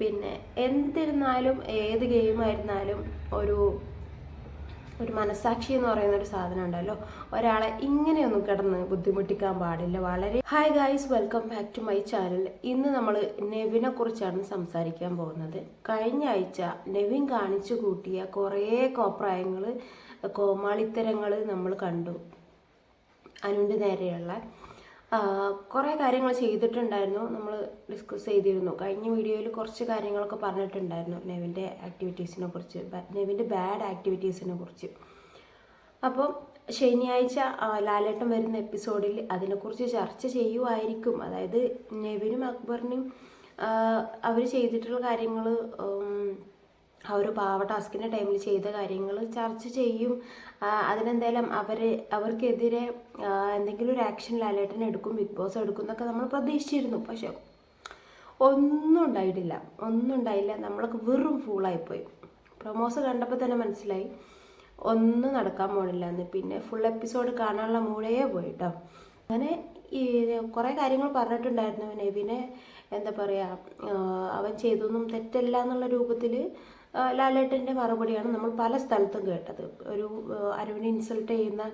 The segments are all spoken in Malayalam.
പിന്നെ എന്തിരുന്നാലും ഏത് ഗെയിമായിരുന്നാലും ഒരു ഒരു മനസാക്ഷി എന്ന് പറയുന്ന ഒരു സാധനം ഉണ്ടല്ലോ. ഒരാളെ ഇങ്ങനെയൊന്നും കിടന്ന് ബുദ്ധിമുട്ടിക്കാൻ പാടില്ല. വളരെ hi guys welcome back to my channel ഇന്ന് നമ്മൾ നെവിനെ കുറിച്ചാണ് സംസാരിക്കാൻ പോകുന്നത്. കഴിഞ്ഞ ആഴ്ച നെവിൻ കാണിച്ചു കൂട്ടിയ കുറേ കോപ്രായങ്ങൾ കോമാളിത്തരങ്ങൾ നമ്മൾ കണ്ടു. അനുവിന്റെ നേരെയുള്ള കുറേ കാര്യങ്ങൾ ചെയ്തിട്ടുണ്ടായിരുന്നു. നമ്മൾ ഡിസ്കസ് ചെയ്തിരുന്നു. കഴിഞ്ഞ വീഡിയോയിൽ കുറച്ച് കാര്യങ്ങളൊക്കെ പറഞ്ഞിട്ടുണ്ടായിരുന്നു നെവിന്റെ ആക്ടിവിറ്റീസിനെ കുറിച്ച്. നെവിന്റെ ബാഡ് ആക്ടിവിറ്റീസിനെ കുറിച്ച്. അപ്പം ശനിയാഴ്ച ലാലേട്ടൻ വരുന്ന എപ്പിസോഡിൽ അതിനെക്കുറിച്ച് ചർച്ച ചെയ്യുമായിരിക്കും അതായത് നെവിനും അക്ബറിനും അവർ ചെയ്തിട്ടുള്ള കാര്യങ്ങൾ ആ ഒരു പാവ ടാസ്കിന്റെ ടൈമിൽ ചെയ്ത കാര്യങ്ങൾ ചർച്ച ചെയ്യും. അതിനെന്തായാലും അവർ അവർക്കെതിരെ എന്തെങ്കിലും ഒരു ആക്ഷൻ ലാലേട്ടൻ എടുക്കും ബിഗ് ബോസ് എടുക്കും എന്നൊക്കെ നമ്മൾ പ്രതീക്ഷിച്ചിരുന്നു. പക്ഷെ ഒന്നും ഉണ്ടായിട്ടില്ല. ഒന്നും ഉണ്ടായില്ല. നമ്മളൊക്കെ വെറും ഫൂളായിപ്പോയി പ്രൊമോസ് കണ്ടപ്പോൾ തന്നെ മനസ്സിലായി. ഒന്നും നടക്കാൻ പോണില്ല എന്ന്. പിന്നെ ഫുൾ എപ്പിസോഡ് കാണാനുള്ള മൂടേ പോയിട്ടോ. അങ്ങനെ ഈ കുറേ കാര്യങ്ങൾ പറഞ്ഞിട്ടുണ്ടായിരുന്നു നെവിനെ. എന്താ പറയുക അവൻ ചെയ്തൊന്നും തെറ്റല്ല എന്നുള്ള രൂപത്തിൽ ലാലേട്ടന്റെ മറുപടിയാണ് നമ്മൾ പല സ്ഥലത്തും കേട്ടത്. ഒരു അരവിന് ഇൻസൾട്ട് ചെയ്യുന്ന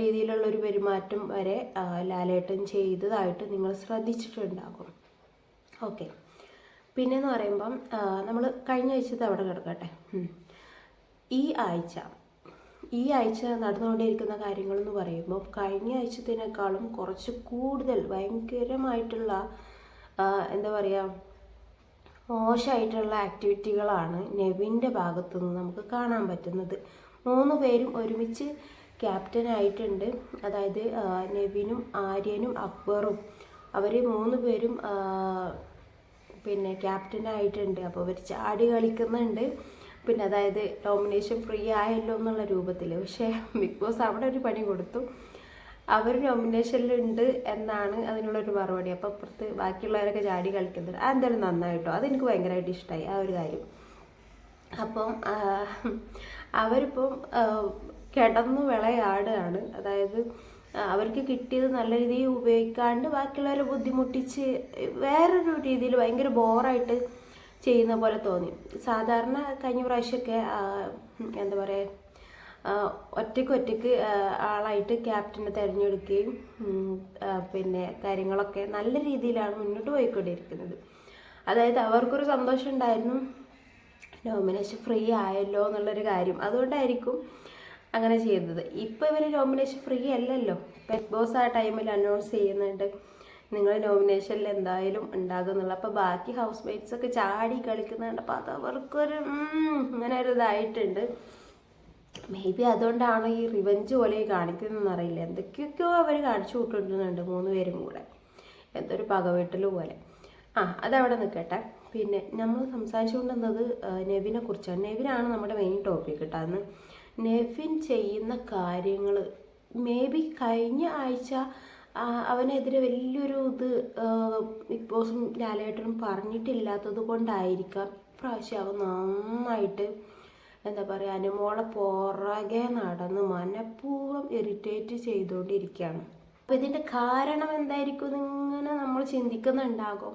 രീതിയിലുള്ള ഒരു പെരുമാറ്റം വരെ ലാലേട്ടൻ ചെയ്തതായിട്ട് നിങ്ങൾ ശ്രദ്ധിച്ചിട്ടുണ്ടാകും. ഓക്കെ പിന്നെയെന്ന് പറയുമ്പം നമ്മൾ കഴിഞ്ഞ ആഴ്ചത്തെ അവിടെ കിടക്കട്ടെ. ഈ ആഴ്ച ഈ ആഴ്ച നടന്നുകൊണ്ടിരിക്കുന്ന കാര്യങ്ങൾ എന്ന് പറയുമ്പോൾ കഴിഞ്ഞ ആഴ്ചത്തിനേക്കാളും കുറച്ച് കൂടുതൽ ഭയങ്കരമായിട്ടുള്ള എന്താ പറയുക മോശമായിട്ടുള്ള ആക്ടിവിറ്റികളാണ് നെവിന്റെ ഭാഗത്തു നിന്ന് നമുക്ക് കാണാൻ പറ്റുന്നത്. മൂന്ന് പേരും ഒരുമിച്ച് ക്യാപ്റ്റൻ ആയിട്ടുണ്ട്. അതായത് നെവിനും ആര്യനും അക്ബറും. അവർ മൂന്ന് പേരും പിന്നെ ക്യാപ്റ്റൻ ആയിട്ടുണ്ട്. അപ്പോൾ അവർ ചാടി കളിക്കുന്നുണ്ട്. പിന്നെ അതായത് ഡോമിനേഷൻ ഫ്രീ ആയല്ലോ എന്നുള്ള രൂപത്തിൽ പക്ഷേ ബിഗ് ബോസ് അവിടെ ഒരു പണി കൊടുത്തു. അവർ നോമിനേഷനിലുണ്ട് എന്നാണ് അതിനുള്ളൊരു മറുപടി. അപ്പോൾ അപ്പുറത്ത് ബാക്കിയുള്ളവരൊക്കെ ചാടി കളിക്കുന്നുണ്ട്. അതെന്തായാലും നന്നായിട്ടോ. അതെനിക്ക് ഭയങ്കരമായിട്ട് ഇഷ്ടമായി ആ ഒരു കാര്യം. അപ്പം അവരിപ്പം കിടന്നു വിളയാടുകയാണ്. അതായത് അവർക്ക് കിട്ടിയത് നല്ല രീതിയിൽ ഉപയോഗിക്കാണ്ട് ബാക്കിയുള്ളവരെ ബുദ്ധിമുട്ടിച്ച് വേറൊരു രീതിയിൽ ഭയങ്കര ബോറായിട്ട് ചെയ്യുന്ന പോലെ തോന്നി. സാധാരണ കഴിഞ്ഞ പ്രാവശ്യമൊക്കെ എന്താ പറയുക ഒറ്റയ്ക്ക് ഒറ്റയ്ക്ക് ആളായിട്ട് ക്യാപ്റ്റനെ തിരഞ്ഞെടുക്കുകയും പിന്നെ കാര്യങ്ങളൊക്കെ നല്ല രീതിയിലാണ് മുന്നോട്ട് പോയിക്കൊണ്ടിരിക്കുന്നത്. അതായത് അവർക്കൊരു സന്തോഷം ഉണ്ടായിരുന്നു. നോമിനേഷൻ ഫ്രീ ആയല്ലോ എന്നുള്ളൊരു കാര്യം. അതുകൊണ്ടായിരിക്കും അങ്ങനെ ചെയ്തത്. ഇപ്പോൾ ഇവർ നോമിനേഷൻ ഫ്രീ അല്ലല്ലോ. ബിഗ് ബോസ് ആ ടൈമിൽ അനൗൺസ് ചെയ്യുന്നുണ്ട്. നിങ്ങൾ നോമിനേഷനിൽ എന്തായാലും ഉണ്ടാകും എന്നുള്ള അപ്പോൾ ബാക്കി ഹൗസ് മേറ്റ്സൊക്കെ ചാടി കളിക്കുന്നുണ്ട്. അപ്പോൾ അത് അവർക്കൊരു ഉം, ഇങ്ങനെ ഒരു ഇതായിട്ടുണ്ട് മേ ബി അതുകൊണ്ടാണ് ഈ റിവഞ്ച് പോലെ കാണിക്കുന്നതെന്ന് അറിയില്ല. എന്തൊക്കെയൊക്കെയോ അവർ കാണിച്ചു കൂട്ടുന്നുണ്ട് മൂന്ന് പേരും കൂടെ. എന്തൊരു പകവെട്ടൽ പോലെ. ആ അതവിടെ നിൽക്കട്ടെ പിന്നെ നമ്മൾ സംസാരിച്ചുകൊണ്ടിരുന്നത് നെവിനെ കുറിച്ചാണ് നെവിനാണ് നമ്മുടെ മെയിൻ ടോപ്പിക് കേട്ടോ അന്ന് നെവിൻ ചെയ്യുന്ന കാര്യങ്ങൾ മേ ബി കഴിഞ്ഞ ആഴ്ച അവനെതിരെ വലിയൊരു ഇത് ബോസും ലാലേട്ടനും പറഞ്ഞിട്ടില്ലാത്തത് കൊണ്ടായിരിക്കാം. ഇപ്രാവശ്യം അവൻ നന്നായിട്ട് എന്താ പറയുക അനുമോളെ പുറകെ നടന്ന് മനഃപൂർവം ഇറിറ്റേറ്റ് ചെയ്തുകൊണ്ടിരിക്കുകയാണ്. അപ്പോൾ ഇതിന്റെ കാരണം എന്തായിരിക്കും ഇങ്ങനെ നമ്മൾ ചിന്തിക്കുന്നുണ്ടാകും.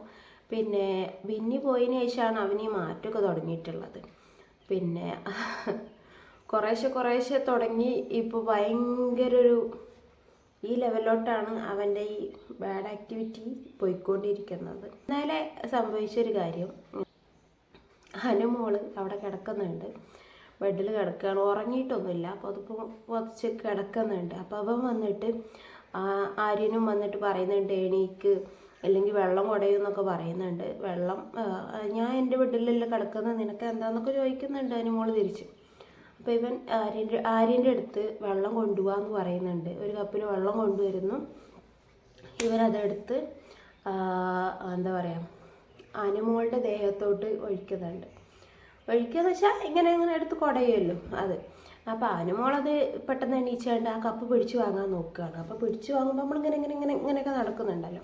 പിന്നെ ബിന്നി പോയതിന് ശേഷമാണ് അവന് ഈ മാറ്റമൊക്കെ തുടങ്ങിയിട്ടുള്ളത്. പിന്നെ കുറേശ്ശെ കുറേശ്ശെ തുടങ്ങി ഇപ്പോൾ ഭയങ്കര ഒരു ഈ ലെവലിലോട്ടാണ് അവന്റെ ഈ ബാഡ് ആക്ടിവിറ്റി പോയിക്കൊണ്ടിരിക്കുന്നത്. ഇന്നലെ സംഭവിച്ചൊരു കാര്യം. ഹനുമോൾ അവിടെ കിടക്കുന്നുണ്ട്. ബെഡിൽ കിടക്കുകയാണ്. ഉറങ്ങിയിട്ടൊന്നുമില്ല. അപ്പോൾ അതിപ്പോൾ കുറച്ച് കിടക്കുന്നുണ്ട്. അപ്പോൾ അവൻ വന്നിട്ട് ആര്യനും വന്നിട്ട് പറയുന്നുണ്ട് എണീക്ക്. അല്ലെങ്കിൽ വെള്ളം കുടയും എന്നൊക്കെ പറയുന്നുണ്ട്. വെള്ളം ഞാൻ എന്റെ ബെഡിലല്ല കിടക്കുന്നത്? നിനക്ക് എന്താണെന്നൊക്കെ ചോദിക്കുന്നുണ്ട് അതിന് മോൾ തിരിച്ച്. അപ്പോൾ ഇവൻ ആര്യന്റെ ആര്യന്റെ അടുത്ത് വെള്ളം കൊണ്ടുപോകാന്ന് പറയുന്നുണ്ട്. ഒരു കപ്പിൽ വെള്ളം കൊണ്ടുവരുന്നു. ഇവനതെടുത്ത് എന്താ പറയുക അനുമോളുടെ ദേഹത്തോട്ട് ഒഴിക്കുന്നുണ്ട്. ഒഴിക്കുകയെന്ന് വെച്ചാൽ ഇങ്ങനെ ഇങ്ങനെ എടുത്ത് കുടയുമല്ലോ അത്. അപ്പോൾ അനുമോളത് പെട്ടെന്ന് എണീച്ചാണ്ട് ആ കപ്പ് പിടിച്ചു വാങ്ങാൻ നോക്കുകയാണ് അപ്പോൾ പിടിച്ചു വാങ്ങുമ്പോൾ നമ്മളിങ്ങനെ ഇങ്ങനെ ഇങ്ങനെ ഇങ്ങനെയൊക്കെ നടക്കുന്നുണ്ടല്ലോ.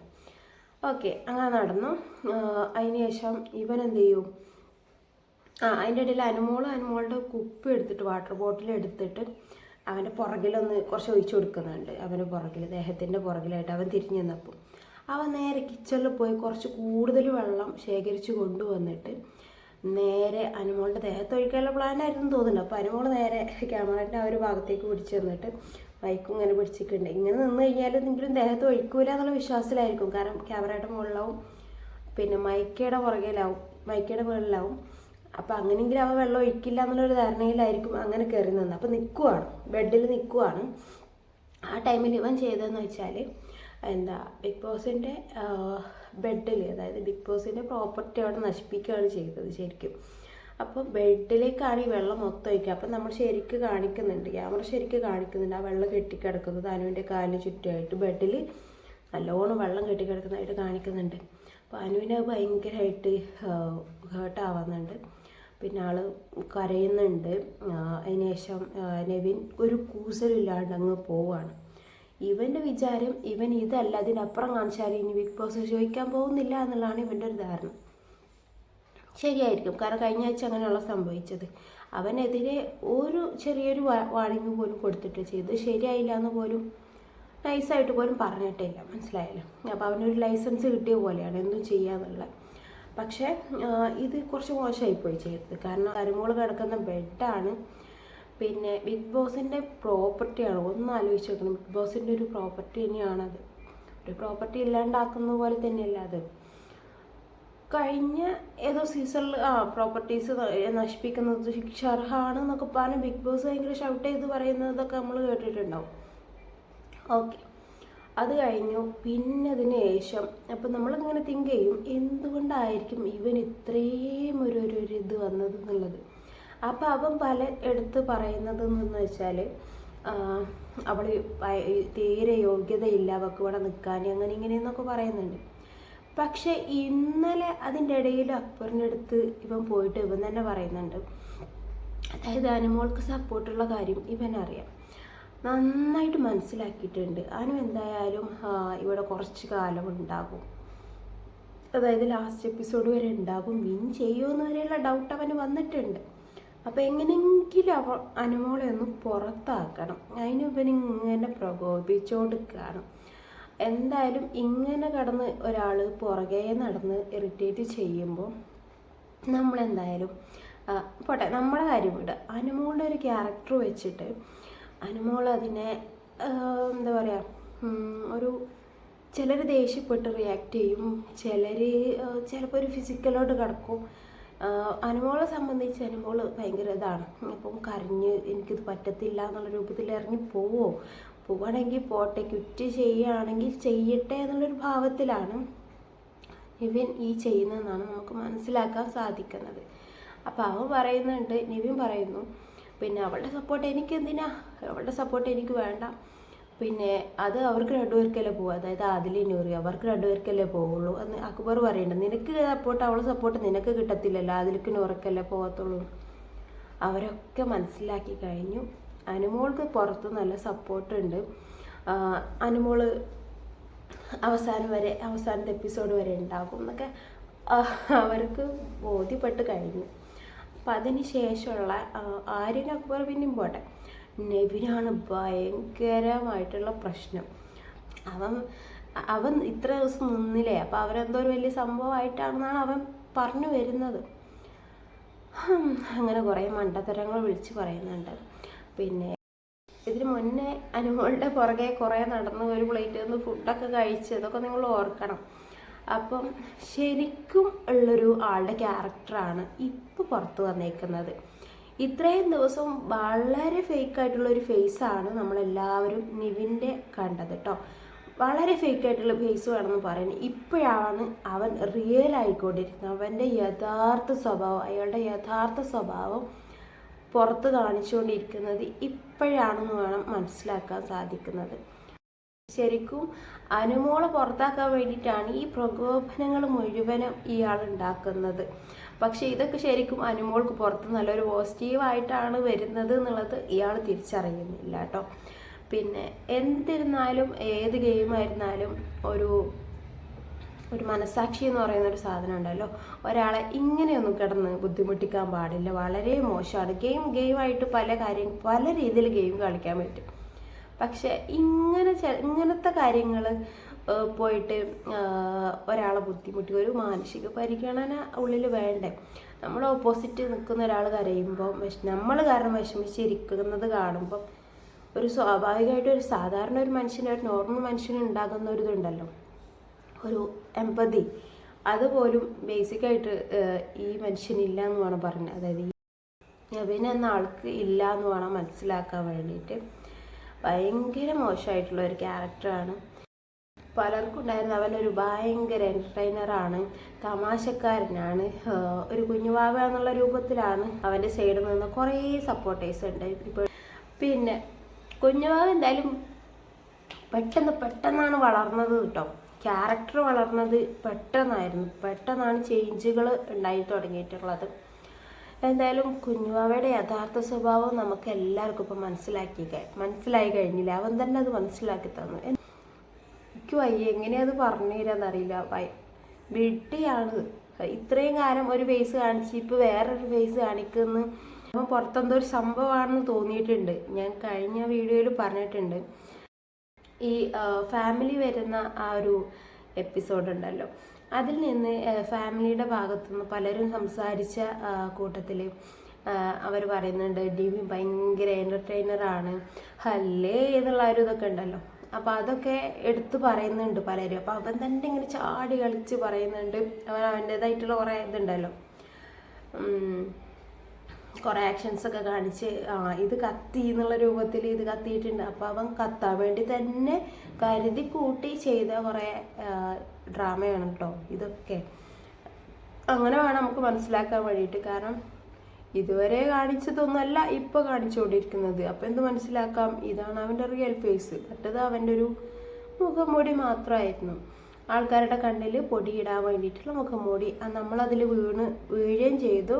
ഓക്കെ അങ്ങനെ നടന്നു. അതിന് ശേഷം ഇവൻ എന്ത് ചെയ്യും? ആ അതിന്റെ ഇടയിൽ അനുമോളും അനുമോളുടെ കുപ്പി എടുത്തിട്ട് വാട്ടർ ബോട്ടിൽ എടുത്തിട്ട് അവന്റെ പുറകിലൊന്ന് കുറച്ച് ഒഴിച്ചു കൊടുക്കുന്നുണ്ട്. അവന്റെ പുറകിൽ ദേഹത്തിന്റെ പുറകിലായിട്ട് അവൻ തിരിഞ്ഞു നിന്നപ്പോൾ അവൻ നേരെ കിച്ചണിൽ പോയി കുറച്ച് കൂടുതൽ വെള്ളം ശേഖരിച്ച് കൊണ്ടുവന്നിട്ട് നേരെ അനുമോളുടെ ദേഹത്ത് ഒഴിക്കാനുള്ള പ്ലാനായിരുന്നു തോന്നുന്നുണ്ട് അപ്പോൾ അനുമോൾ നേരെ ക്യാമറയുടെ ആ ഒരു ഭാഗത്തേക്ക് പിടിച്ച് തന്നിട്ട് ബൈക്കും ഇങ്ങനെ പിടിച്ചിട്ടുണ്ട്. ഇങ്ങനെ നിന്ന് കഴിഞ്ഞാൽ എന്തെങ്കിലും ദേഹത്ത് ഒഴിക്കൂല എന്നുള്ള വിശ്വാസത്തിലായിരിക്കും. കാരണം ക്യാമറയുടെ മുകളിലാവും പിന്നെ മൈക്കയുടെ പുറകിലാവും മൈക്കയുടെ മുകളിലാവും അപ്പോൾ അങ്ങനെയെങ്കിലും അവ വെള്ളം ഒഴിക്കില്ല എന്നുള്ളൊരു ധാരണയിലായിരിക്കും അങ്ങനെ കയറി നിന്ന്. അപ്പോൾ നിൽക്കുവാണ് ബെഡിൽ നിൽക്കുവാണ് ആ ടൈമിൽ ഇവൻ ചെയ്തതെന്ന് വെച്ചാൽ എന്താ ബിഗ് ബോസിന്റെ ബെഡിൽ അതായത് ബിഗ് ബോസിന്റെ പ്രോപ്പർട്ടി അവിടെ നശിപ്പിക്കുകയാണ് ചെയ്തത് ശരിക്കും. അപ്പോൾ ബെഡിലേക്കാണ് ഈ വെള്ളം മൊത്തം ഒഴിക്കുക. അപ്പം നമ്മൾ ശരിക്ക് കാണിക്കുന്നുണ്ട് ക്യാമറ ശരിക്ക് കാണിക്കുന്നുണ്ട് ആ വെള്ളം കെട്ടിക്കിടക്കുന്നത് അനുവിന്റെ കാലിന് ചുറ്റുമായിട്ട്. ബെഡിൽ നല്ലോണം വെള്ളം കെട്ടിക്കിടക്കുന്നതായിട്ട് കാണിക്കുന്നുണ്ട്. അപ്പോൾ അനുവിന് ഭയങ്കരമായിട്ട് ഹേർട്ടാവുന്നുണ്ട് പിന്നെ ആൾ കരയുന്നുണ്ട്. അതിനുശേഷം നെവിൻ ഒരു കൂസലില്ലാണ്ട് അങ്ങ് പോവാണ്. ഇവന്റെ വിചാരം ഇവൻ ഇതല്ല അതിനപ്പുറം കാണിച്ചാൽ ഇനി ബിഗ് ബോസ് ചോദിക്കാൻ പോകുന്നില്ല എന്നുള്ളതാണ് ഇവന്റെ ഒരു ധാരണ. ശരിയായിരിക്കും. കാരണം കഴിഞ്ഞ ആഴ്ച അങ്ങനെയുള്ള സംഭവിച്ചത്. അവനെതിരെ ഒരു ചെറിയൊരു വാണിംഗ് പോലും കൊടുത്തിട്ട് ചെയ്ത്. ശരിയായില്ല എന്ന് പോലും നൈസായിട്ട് പോലും പറഞ്ഞിട്ടില്ല. മനസ്സിലായല്ലോ? അപ്പോൾ അവനൊരു ലൈസൻസ് കിട്ടിയ പോലെയാണ്. എന്തും ചെയ്യാന്നുള്ളത് പക്ഷേ ഇത് കുറച്ച് മോശമായിപ്പോയി ചെയ്തത്. കാരണം കരുമോൾ കിടക്കുന്ന ബെഡാണ് പിന്നെ ബിഗ് ബോസിന്റെ പ്രോപ്പർട്ടിയാണ് ഒന്ന് ആലോചിച്ച് നോക്കണം. ബിഗ് ബോസിന്റെ ഒരു പ്രോപ്പർട്ടി തന്നെയാണത്. ഒരു പ്രോപ്പർട്ടി ഇല്ലാണ്ടാക്കുന്ന പോലെ തന്നെയല്ല അത്. കഴിഞ്ഞ ഏതോ സീസണിൽ ആ പ്രോപ്പർട്ടീസ് നശിപ്പിക്കുന്നത് ശിക്ഷാർഹമാണ് എന്നൊക്കെ പറഞ്ഞ് ബിഗ് ബോസ് ഭയങ്കര ഷൗട്ട് ചെയ്ത് പറയുന്നതൊക്കെ നമ്മൾ കേട്ടിട്ടുണ്ടാവും. ഓക്കെ അത് കഴിഞ്ഞു. പിന്നെ അതിന് ശേഷം അപ്പം നമ്മളിങ്ങനെ തിങ്ക് ചെയ്യും. എന്തുകൊണ്ടായിരിക്കും ഇവൻ ഇത്രയും ഒരു ഒരു ഇത് വന്നത് എന്നുള്ളത്? അപ്പം അവൻ പല എടുത്ത് പറയുന്നത് എന്ന് വെച്ചാൽ അവൾ തീരെ യോഗ്യതയില്ല അവൾക്ക് ഇവിടെ നിൽക്കാൻ അങ്ങനെ ഇങ്ങനെയെന്നൊക്കെ പറയുന്നുണ്ട്. പക്ഷെ ഇന്നലെ അതിന്റെ ഇടയിൽ അക്ബറിന്റെ അടുത്ത് ഇവൻ പോയിട്ട് ഇവൻ തന്നെ പറയുന്നുണ്ട്. അതായത് അനുമോൾക്ക് സപ്പോർട്ടുള്ള കാര്യം ഇവനറിയാം നന്നായിട്ട് മനസ്സിലാക്കിയിട്ടുണ്ട്. അനു എന്തായാലും ഇവിടെ കുറച്ച് കാലം ഉണ്ടാകും. അതായത് ലാസ്റ്റ് എപ്പിസോഡ് വരെ ഉണ്ടാകും. വിൻ ചെയ്യുമെന്ന് വരെയുള്ള ഡൗട്ട് അവന് വന്നിട്ടുണ്ട്. അപ്പോൾ എങ്ങനെയെങ്കിലും അവ അനുമോളെ ഒന്ന് പുറത്താക്കണം. അതിന് ഇവൻ ഇങ്ങനെ പ്രകോപിച്ചുകൊടുക്കുകയാണ് എന്തായാലും ഇങ്ങനെ കടന്ന് ഒരാൾ പുറകെ നടന്ന് ഇറിറ്റേറ്റ് ചെയ്യുമ്പോൾ നമ്മളെന്തായാലും പോട്ടെ നമ്മളെ കാര്യം വിടുക അനുമോളുടെ ഒരു ക്യാരക്ടർ വെച്ചിട്ട് അനുമോൾ അതിനെ എന്താ പറയുക ഒരു ചിലർ ദേഷ്യപ്പെട്ട് റിയാക്ട് ചെയ്യും ചിലർ ചിലപ്പോൾ ഒരു ഫിസിക്കലോട്ട് കിടക്കും. അനുമോളെ സംബന്ധിച്ച് അനുമോൾ ഭയങ്കര ഇതാണ്. അപ്പം കരഞ്ഞ് എനിക്കിത് പറ്റത്തില്ല എന്നുള്ള രൂപത്തിൽ ഇറങ്ങി പോവോ? പോവുകയാണെങ്കിൽ പോട്ടെ ക്വിറ്റ് ചെയ്യുകയാണെങ്കിൽ ചെയ്യട്ടെ എന്നുള്ളൊരു ഭാവത്തിലാണ് നിവിൻ ഈ ചെയ്യുന്നതെന്നാണ് നമുക്ക് മനസ്സിലാക്കാൻ സാധിക്കുന്നത്. അപ്പോൾ അവൻ പറയുന്നുണ്ട് നിവിൻ പറയുന്നു പിന്നെ അവളുടെ സപ്പോർട്ട് എനിക്ക് എന്തിനാ അവളുടെ സപ്പോർട്ട് എനിക്ക് വേണ്ട. പിന്നെ അത് അവർക്ക് രണ്ടുപേർക്കല്ലേ പോകും അതായത് ആദിലെ നൂറി അവർക്ക് രണ്ടുപേർക്കല്ലേ പോവുള്ളൂ എന്ന് അക്ബർ പറയുന്നുണ്ട് നിനക്ക് സപ്പോർട്ട് അവളെ സപ്പോർട്ട് നിനക്ക് കിട്ടത്തില്ലല്ലോ? ആദിലിക്ക് നൂറക്കല്ലേ പോകത്തുള്ളൂ? അവരൊക്കെ മനസ്സിലാക്കി കഴിഞ്ഞു. അനുമോൾക്ക് പുറത്ത് നല്ല സപ്പോർട്ടുണ്ട് അനുമോൾ അവസാനം വരെ അവസാനത്തെ എപ്പിസോഡ് വരെ ഉണ്ടാകും എന്നൊക്കെ അവർക്ക് ബോധ്യപ്പെട്ട് കഴിഞ്ഞു. അപ്പം അതിന് ശേഷമുള്ള ആര്യൻ അക്ബർ പിന്നെയും പോട്ടെ. നെവിനാണ് ഭയങ്കരമായിട്ടുള്ള പ്രശ്നം. അവൻ അവൻ ഇത്ര ദിവസം നിന്നില്ലേ? അപ്പം അവരെന്തോ ഒരു വലിയ സംഭവമായിട്ടാണെന്നാണ് അവൻ പറഞ്ഞു വരുന്നത്. അങ്ങനെ കുറേ മണ്ടത്തരങ്ങൾ വിളിച്ച് പറയുന്നുണ്ട്. പിന്നെ ഇതിന് മുന്നേ അനുമോളുടെ പുറകെ കുറേ നടന്ന് ഒരു പ്ലേറ്റ് നിന്ന് ഫുഡൊക്കെ കഴിച്ച് അതൊക്കെ നിങ്ങൾ ഓർക്കണം. അപ്പം ശരിക്കും ഉള്ളൊരു ആളുടെ ക്യാരക്ടറാണ് ഇപ്പോൾ പുറത്ത് വന്നേക്കുന്നത്. ഇത്രയും ദിവസവും വളരെ ഫേക്ക് ആയിട്ടുള്ള ഒരു ഫേസ് ഫേസാണ് നമ്മളെല്ലാവരും നിവിന്റെ കണ്ടത് കേട്ടോ വളരെ ഫേക്ക് ആയിട്ടുള്ള ഫേസ് വേണമെന്ന് പറയുന്നത് ഇപ്പോഴാണ് അവൻ റിയൽ ആയിക്കൊണ്ടിരിക്കുന്നത്. അവന്റെ യഥാർത്ഥ സ്വഭാവം അയാളുടെ യഥാർത്ഥ സ്വഭാവം പുറത്ത് കാണിച്ചുകൊണ്ടിരിക്കുന്നത് ഇപ്പോഴാണെന്ന് വേണം മനസ്സിലാക്കാൻ സാധിക്കുന്നത്. ശരിക്കും അനുമോളെ പുറത്താക്കാൻ വേണ്ടിയിട്ടാണ് ഈ പ്രകോപനങ്ങൾ മുഴുവനും ഇയാൾ ഉണ്ടാക്കുന്നത്. പക്ഷേ ഇതൊക്കെ ശരിക്കും അനുമോൾക്ക് പുറത്ത് നല്ലൊരു പോസിറ്റീവായിട്ടാണ് വരുന്നത് എന്നുള്ളത് ഇയാൾ തിരിച്ചറിയുന്നില്ല കേട്ടോ. പിന്നെ എന്തിരുന്നാലും ഏത് ഗെയിമായിരുന്നാലും ഒരു ഒരു മനസാക്ഷി എന്ന് പറയുന്ന ഒരു സാധനം ഉണ്ടല്ലോ. ഒരാളെ ഇങ്ങനെയൊന്നും കിടന്ന് ബുദ്ധിമുട്ടിക്കാൻ പാടില്ല. വളരെ മോശമാണ്. ഗെയിം ഗെയിമായിട്ട് പല കാര്യം പല രീതിയിൽ ഗെയിം കളിക്കാൻ പറ്റും. പക്ഷെ ഇങ്ങനെ ഇങ്ങനത്തെ കാര്യങ്ങൾ പോയിട്ട് ഒരാളെ ബുദ്ധിമുട്ടി ഒരു മാനസിക പരിഗണന ഉള്ളിൽ വേണ്ടേ? നമ്മൾ ഓപ്പോസിറ്റ് നിൽക്കുന്ന ഒരാൾ കരയുമ്പോൾ വിഷ നമ്മൾ കാരണം വിഷമിച്ചിരിക്കുന്നത് കാണുമ്പോൾ ഒരു സ്വാഭാവികമായിട്ട് ഒരു സാധാരണ ഒരു മനുഷ്യന് ഒരു നോർമൽ മനുഷ്യന് ഉണ്ടാകുന്ന ഒരു ഇതുണ്ടല്ലോ. ഒരു എമ്പതി അതുപോലും ബേസിക്കായിട്ട് ഈ മനുഷ്യനില്ല എന്ന് വേണം പറഞ്ഞത് അതായത് ഈ നവീൻ എന്ന ആൾക്ക് ഇല്ല എന്ന് വേണം മനസ്സിലാക്കാൻ വേണ്ടിയിട്ട്. ഭയങ്കര മോശമായിട്ടുള്ള ഒരു ക്യാരക്ടറാണ് പലർക്കും ഉണ്ടായിരുന്നു അവനൊരു ഭയങ്കര എന്റർടൈനറാണ് തമാശക്കാരനാണ് ഒരു കുഞ്ഞുവാവ എന്നുള്ള രൂപത്തിലാണ് അവന്റെ സൈഡിൽ നിന്ന് കുറേ സപ്പോർട്ടേഴ്സ് ഉണ്ട്. ഇപ്പോൾ പിന്നെ കുഞ്ഞുവാവ എന്തായാലും പെട്ടെന്ന് പെട്ടെന്നാണ് വളർന്നത് കേട്ടോ ക്യാരക്ടർ വളർന്നത് പെട്ടെന്നായിരുന്നു. പെട്ടെന്നാണ് ചേഞ്ചുകൾ ഉണ്ടായി തുടങ്ങിയിട്ടുള്ളത്. എന്തായാലും കുഞ്ഞുവാവയുടെ യഥാർത്ഥ സ്വഭാവം നമുക്ക് എല്ലാവർക്കും ഇപ്പം മനസ്സിലാക്കി മനസ്സിലായി കഴിഞ്ഞില്ല? അവൻ തന്നെ അത് മനസ്സിലാക്കി തന്നു. വയ്യ എങ്ങനെയാ അത് പറഞ്ഞു തരാന്നറിയില്ല. വിട്ടിയാണ്. ഇത്രയും കാലം ഒരു ഫേസ് കാണിച്ച് ഇപ്പോൾ വേറൊരു ഫേസ് കാണിക്കുന്നു. അപ്പം പുറത്തെന്തോ ഒരു സംഭവമാണെന്ന് തോന്നിയിട്ടുണ്ട്. ഞാൻ കഴിഞ്ഞ വീഡിയോയിൽ പറഞ്ഞിട്ടുണ്ട്. ഈ ഫാമിലി വരുന്ന ആ ഒരു എപ്പിസോഡ് ഉണ്ടല്ലോ. അതിൽ നിന്ന് ഫാമിലിയുടെ ഭാഗത്തുനിന്ന് പലരും സംസാരിച്ച കൂട്ടത്തിൽ അവർ പറയുന്നുണ്ട് ഡിവി ഭയങ്കര എന്റർടൈനറാണ് ഹല്ലേ എന്നുള്ള ഒരു ഇതൊക്കെ ഉണ്ടല്ലോ. അപ്പോൾ അതൊക്കെ എടുത്തു പറയുന്നുണ്ട് പലരും. അപ്പോൾ അവൻ തന്നെ ഇങ്ങനെ ചാടി കളിച്ച് പറയുന്നുണ്ട്. അവൻ അവന്റേതായിട്ടുള്ള കുറേ ഇതുണ്ടല്ലോ. കുറേ ആക്ഷൻസ് ഒക്കെ കാണിച്ച് ആ ഇത് കത്തി എന്നുള്ള രൂപത്തിൽ ഇത് കത്തിയിട്ടുണ്ട്. അപ്പോൾ അവൻ കത്താൻ വേണ്ടി തന്നെ കരുതി കൂട്ടി ചെയ്ത കുറേ ഡ്രാമയാണ് കേട്ടോ ഇതൊക്കെ. അങ്ങനെ വേണം നമുക്ക് മനസ്സിലാക്കാൻ വേണ്ടിയിട്ട്. കാരണം ഇതുവരെ കാണിച്ചതൊന്നല്ല ഇപ്പോൾ കാണിച്ചുകൊണ്ടിരിക്കുന്നത് അപ്പോൾ എന്ത് മനസ്സിലാക്കാം? ഇതാണ് അവന്റെ റിയൽ ഫേസ് മറ്റത് അവന്റെ ഒരു മുഖംമൂടി മാത്രമായിരുന്നു. ആൾക്കാരുടെ കണ്ണിൽ പൊടിയിടാൻ വേണ്ടിയിട്ടുള്ള മുഖംമൂടി. നമ്മളതിൽ വീണ് വീഴുകയും ചെയ്തു.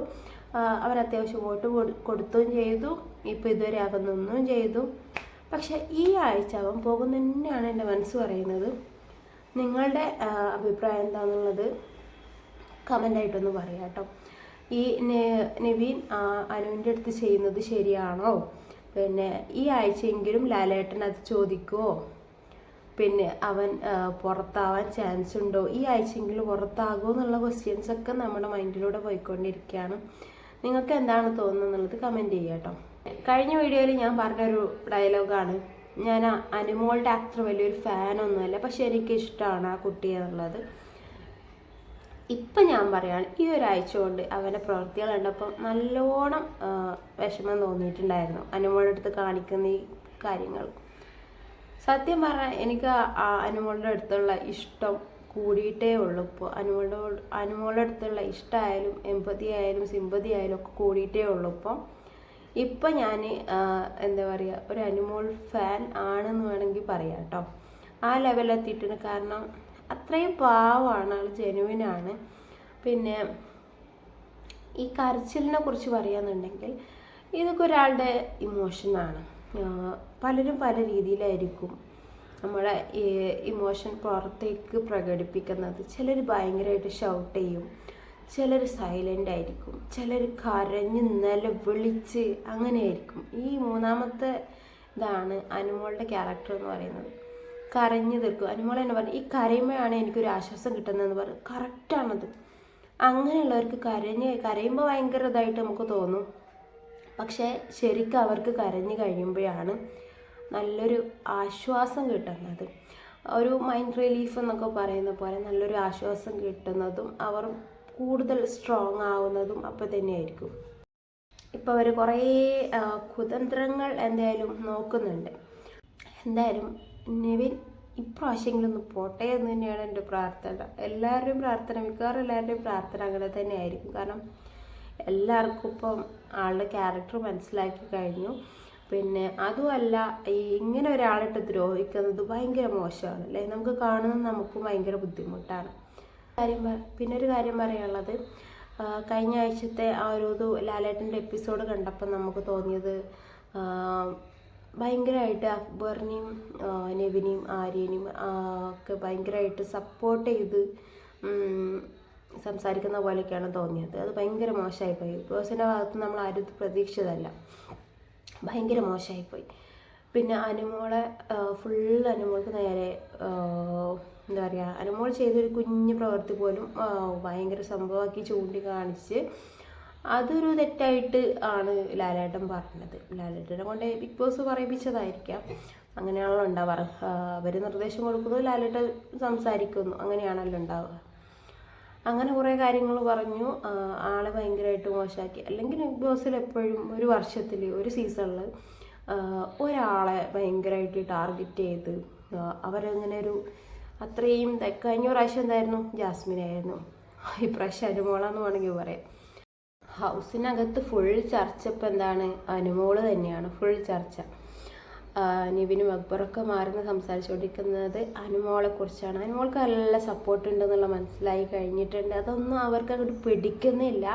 അവൻ അത്യാവശ്യം വോട്ട് കൊടുത്തും ചെയ്തു. ഇപ്പോൾ ഇതുവരെ അവൻ നിന്നും ചെയ്തു. പക്ഷെ ഈ ആഴ്ച അവൻ പോകുന്ന തന്നെയാണ് എന്റെ മനസ്സ് പറയുന്നത്. നിങ്ങളുടെ അഭിപ്രായം എന്താണെന്നുള്ളത് കമന്റായിട്ടൊന്ന് പറയാം കേട്ടോ. ഈ നിവിൻ അനുവിന്റെ അടുത്ത് ചെയ്യുന്നത് ശരിയാണോ? പിന്നെ ഈ ആഴ്ചയെങ്കിലും ലാലേട്ടൻ അത് ചോദിക്കുമോ പിന്നെ അവൻ പുറത്താവാൻ ചാൻസ് ഉണ്ടോ? ഈ ആഴ്ചയെങ്കിലും പുറത്താകുമോ എന്നുള്ള ക്വസ്റ്റ്യൻസ് ഒക്കെ നമ്മുടെ മൈൻഡിലൂടെ പോയിക്കൊണ്ടിരിക്കുകയാണ്. നിങ്ങൾക്ക് എന്താണ് തോന്നുന്നത് എന്നുള്ളത് കമന്റ് ചെയ്യുക കേട്ടോ. കഴിഞ്ഞ വീഡിയോയിൽ ഞാൻ പറഞ്ഞൊരു ഡയലോഗാണ് ഞാൻ അനുമോളുടെ ആക്ടർ വലിയൊരു ഫാനൊന്നുമല്ല പക്ഷെ എനിക്ക് ഇഷ്ടമാണ് ആ കുട്ടി എന്നുള്ളത്. ഇപ്പം ഞാൻ പറയുകയാണ് ഈ ഒരാഴ്ച കൊണ്ട് അവന്റെ പ്രവൃത്തികൾ കണ്ടപ്പം നല്ലോണം വിഷമം തോന്നിയിട്ടുണ്ടായിരുന്നു. അനുമോളുടെ അടുത്ത് കാണിക്കുന്ന ഈ കാര്യങ്ങൾ. സത്യം പറഞ്ഞാൽ എനിക്ക് അനുമോളുടെ അടുത്തുള്ള ഇഷ്ടം കൂടിയിട്ടേ ഉള്ളൂ. ഇപ്പോൾ അനുമോളുടെ അനുമോളുടെ അടുത്തുള്ള ഇഷ്ടമായാലും എമ്പതി ആയാലും സിമ്പതി ആയാലും ഒക്കെ കൂടിയിട്ടേ ഉള്ളൂ ഇപ്പം. ഇപ്പം ഞാൻ എന്താ പറയുക ഒരു അനുമോൾ ഫാൻ ആണെന്ന് വേണമെങ്കിൽ പറയാം കേട്ടോ. ആ ലെവലെത്തിയിട്ടുണ്ട് കാരണം അത്രയും പാവമാണ് ആൾ ജെനുവിനാണ്. പിന്നെ ഈ കരച്ചിലിനെ കുറിച്ച് പറയുകയെന്നുണ്ടെങ്കിൽ ഇതൊക്കെ ഒരാളുടെ ഇമോഷനാണ് പലരും പല രീതിയിലായിരിക്കും നമ്മളെ ഇമോഷൻ പുറത്തേക്ക് പ്രകടിപ്പിക്കുന്നത്. ചിലർ ഭയങ്കരമായിട്ട് ഷൗട്ട് ചെയ്യും ചിലർ സൈലന്റ് ആയിരിക്കും ചിലർ കരഞ്ഞ് നില വിളിച്ച് അങ്ങനെയായിരിക്കും. ഈ മൂന്നാമത്തെ ഇതാണ് അനുമോളുടെ ക്യാരക്ടർ എന്ന് പറയുന്നത്. കരഞ്ഞു തീർക്കും അനുമോൾ എന്നെ പറഞ്ഞു ഈ കരയുമ്പോഴാണ് എനിക്കൊരു ആശ്വാസം കിട്ടുന്നതെന്ന് പറഞ്ഞു. കറക്റ്റാണത് അങ്ങനെയുള്ളവർക്ക് കരഞ്ഞ് കരയുമ്പോൾ ഭയങ്കര ഇതായിട്ട് നമുക്ക് തോന്നും. പക്ഷേ ശരിക്കും അവർക്ക് കരഞ്ഞു കഴിയുമ്പോഴാണ് നല്ലൊരു ആശ്വാസം കിട്ടുന്നത്. ഒരു മൈൻഡ് റിലീഫ് എന്നൊക്കെ പറയുന്ന പോലെ നല്ലൊരു ആശ്വാസം കിട്ടുന്നതും അവർ കൂടുതൽ സ്ട്രോങ് ആവുന്നതും അപ്പോൾ തന്നെയായിരിക്കും. ഇപ്പോൾ അവർ കുറേ കുതന്ത്രങ്ങൾ എന്തായാലും നോക്കുന്നുണ്ട്. എന്തായാലും നിവിൻ ഇപ്രാവശ്യങ്ങളൊന്ന് പോട്ടെ എന്ന് തന്നെയാണ് എന്റെ പ്രാർത്ഥന. എല്ലാവരുടെയും പ്രാർത്ഥന മിക്കവാറും എല്ലാവരുടെയും പ്രാർത്ഥന അങ്ങനെ തന്നെയായിരിക്കും. കാരണം എല്ലാവർക്കും ഇപ്പം ആളുടെ ക്യാരക്ടർ മനസ്സിലാക്കി കഴിഞ്ഞു. പിന്നെ അതുമല്ല ഈ ഇങ്ങനെ ഒരാളിട്ട് ദ്രോഹിക്കുന്നത് ഭയങ്കര മോശമാണ് അല്ലേ? നമുക്ക് കാണുന്നത് നമുക്കും ഭയങ്കര ബുദ്ധിമുട്ടാണ്. കാര്യം പിന്നെ ഒരു കാര്യം പറയാനുള്ളത്. കഴിഞ്ഞ ആഴ്ചത്തെ ആ ഒരു ലാലേട്ടന്റെ എപ്പിസോഡ് കണ്ടപ്പോൾ നമുക്ക് തോന്നിയത് ഭയങ്കരമായിട്ട് അക്ബറിനെയും നെവിനെയും ആര്യനെയും ഒക്കെ ഭയങ്കരമായിട്ട് സപ്പോർട്ട് ചെയ്ത് സംസാരിക്കുന്ന പോലെയൊക്കെയാണ് തോന്നിയത്. അത് ഭയങ്കര മോശമായിപ്പോയി. ബോസിന്റെ ഭാഗത്ത് നമ്മൾ ആരും പ്രതീക്ഷിച്ചതല്ല. ഭയങ്കര മോശമായിപ്പോയി. പിന്നെ അനുമോളെ ഫുൾ അനുമോൾക്ക് നേരെ എന്താ പറയുക അനുമോൾ ചെയ്തൊരു കുഞ്ഞു പ്രവൃത്തി പോലും ഭയങ്കര സംഭവമാക്കി ചൂണ്ടിക്കാണിച്ച് അതൊരു തെറ്റായിട്ട് ആണ് ലാലേട്ടൻ പറഞ്ഞത്. ലാലേട്ടനെ കൊണ്ട് ബിഗ് ബോസ് പറയിപ്പിച്ചതായിരിക്കാം. അങ്ങനെയാണല്ലോ ഉണ്ടാവാറ്. അവർ നിർദ്ദേശം കൊടുക്കുന്നു ലാലേട്ടൻ സംസാരിക്കുന്നു. അങ്ങനെയാണല്ലോ ഉണ്ടാവുക. അങ്ങനെ കുറേ കാര്യങ്ങൾ പറഞ്ഞു. ആളെ ഭയങ്കരമായിട്ട് മോശമാക്കി. അല്ലെങ്കിൽ ബിഗ് ബോസിൽ എപ്പോഴും ഒരു വർഷത്തിൽ ഒരു സീസണിൽ ഒരാളെ ഭയങ്കരമായിട്ട് ടാർഗറ്റ് ചെയ്ത് അവരങ്ങനെ ഒരു അത്രയും കഴിഞ്ഞ പ്രാവശ്യം എന്തായിരുന്നു? ജാസ്മിനായിരുന്നു ഇപ്രാവശ്യം അനുമോളാന്ന് വേണമെങ്കിൽ പറയാം. ഹൗസിനകത്ത് ഫുൾ ചർച്ച ഇപ്പം എന്താണ്? അനുമോൾ തന്നെയാണ് ഫുൾ ചർച്ച. നിവിനും അക്ബറൊക്കെ മാറുന്ന സംസാരിച്ചുകൊണ്ടിരിക്കുന്നത് അനുമോളെ കുറിച്ചാണ്. അനുമോൾക്ക് നല്ല സപ്പോർട്ട് ഉണ്ടെന്നുള്ള മനസ്സിലായി കഴിഞ്ഞിട്ടുണ്ട്. അതൊന്നും അവർക്ക് അങ്ങോട്ട് പിടിക്കുന്നില്ല.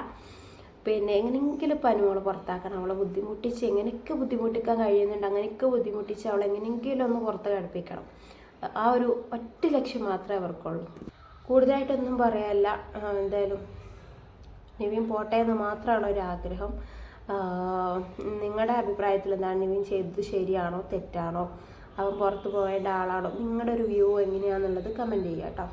പിന്നെ എങ്ങനെയെങ്കിലും ഇപ്പം അനുമോളെ പുറത്താക്കണം. അവളെ ബുദ്ധിമുട്ടിച്ച് എങ്ങനെയൊക്കെ ബുദ്ധിമുട്ടിക്കാൻ കഴിയുന്നുണ്ട് അങ്ങനെയൊക്കെ ബുദ്ധിമുട്ടിച്ച് അവളെ എങ്ങനെയെങ്കിലും ഒന്ന് പുറത്ത് കടുപ്പിക്കണം. ആ ഒരു ഒറ്റ ലക്ഷ്യം മാത്രമേ അവർക്കുള്ളൂ. കൂടുതലായിട്ടൊന്നും പറയാനില്ല. എന്തായാലും നിവിൻ പോട്ടെ എന്ന് മാത്രമാണ് ഒരു ആഗ്രഹം. നിങ്ങളുടെ അഭിപ്രായത്തിൽ എന്താണ്? നിവിൻ ചെയ്തത് ശരിയാണോ? തെറ്റാണോ? അവൻ പുറത്ത് പോവേണ്ട ആളാണോ? നിങ്ങളുടെ ഒരു വ്യൂ എങ്ങനെയാണെന്നുള്ളത് കമന്റ് ചെയ്യാം കേട്ടോ.